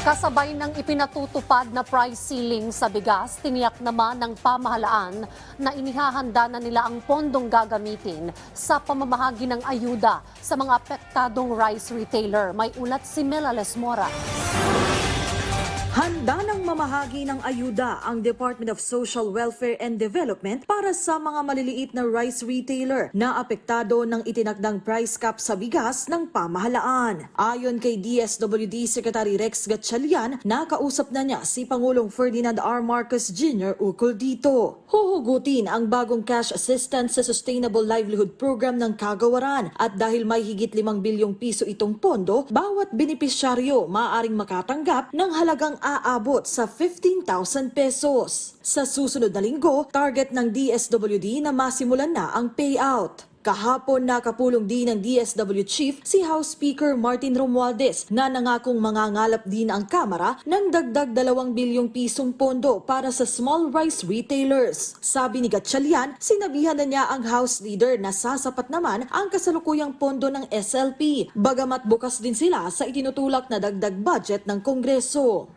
Kasabay ng ipinatutupad na price ceiling sa bigas, tiniyak naman ng pamahalaan na inihahanda na nila ang pondong gagamitin sa pamamahagi ng ayuda sa mga apektadong rice retailer. May ulat si Mela Lesmora. Handa ng mamahagi ng ayuda ang Department of Social Welfare and Development para sa mga maliliit na rice retailer na apektado ng itinakdang price cap sa bigas ng pamahalaan. Ayon kay DSWD Secretary Rex Gatchalian, nakausap na niya si Pangulong Ferdinand R. Marcos Jr. ukol dito. Huhugutin ang bagong cash assistance sa Sustainable Livelihood Program ng Kagawaran at dahil may higit 5 bilyong piso itong pondo, bawat benepisyaryo maaaring makatanggap ng halagang aabot sa 15,000 pesos. Sa susunod na linggo, target ng DSWD na masimulan na ang payout. Kahapon nakapulong din ng DSW Chief si House Speaker Martin Romualdez na nangakong mangangalap din ang Kamara ng dagdag 2 bilyong pisong pondo para sa small rice retailers. Sabi ni Gatchalian, sinabihan na niya ang House Leader na sasapat naman ang kasalukuyang pondo ng SLP, bagamat bukas din sila sa itinutulak na dagdag budget ng Kongreso.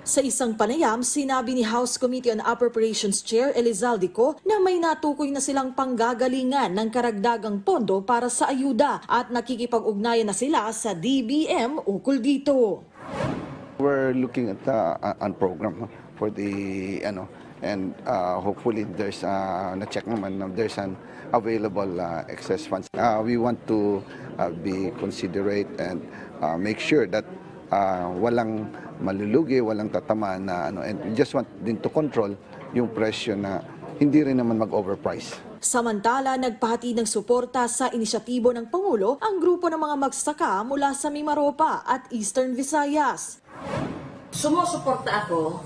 Sa isang panayam, sinabi ni House Committee on Appropriations Chair Elizalde Co na may natukoy na silang panggagalingan ng karagdagang pondo para sa ayuda at nakikipag-ugnayan na sila sa DBM ukol dito. We're looking at uh, an program for the ano and uh, hopefully there's uh, na-check naman na there's an available uh, excess funds. Uh, we want to uh, be considerate and uh, make sure that uh, walang malulugi, walang tatamaan na ano and we just want din to control yung presyo na hindi rin naman mag-overprice. Samantala, nagpahati ng suporta sa inisyatibo ng Pangulo ang grupo ng mga magsaka mula sa Mimaropa at Eastern Visayas. sumusuporta ako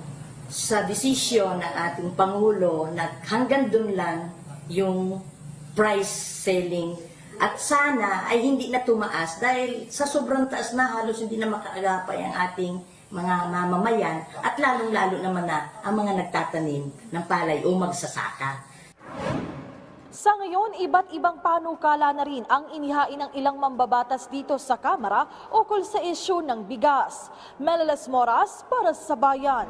sa desisyon ng ating Pangulo na hanggang doon lang yung price selling at sana ay hindi na tumaas dahil sa sobrang taas na halos hindi na makaagapay ang ating mga mamamayan at lalong-lalo naman na ang mga nagtatanim ng palay o magsasaka. Sa ngayon, iba't ibang panukala na rin ang inihain ng ilang mambabatas dito sa Kamara ukol sa isyu ng bigas. Melalas Moras para sa Bayan.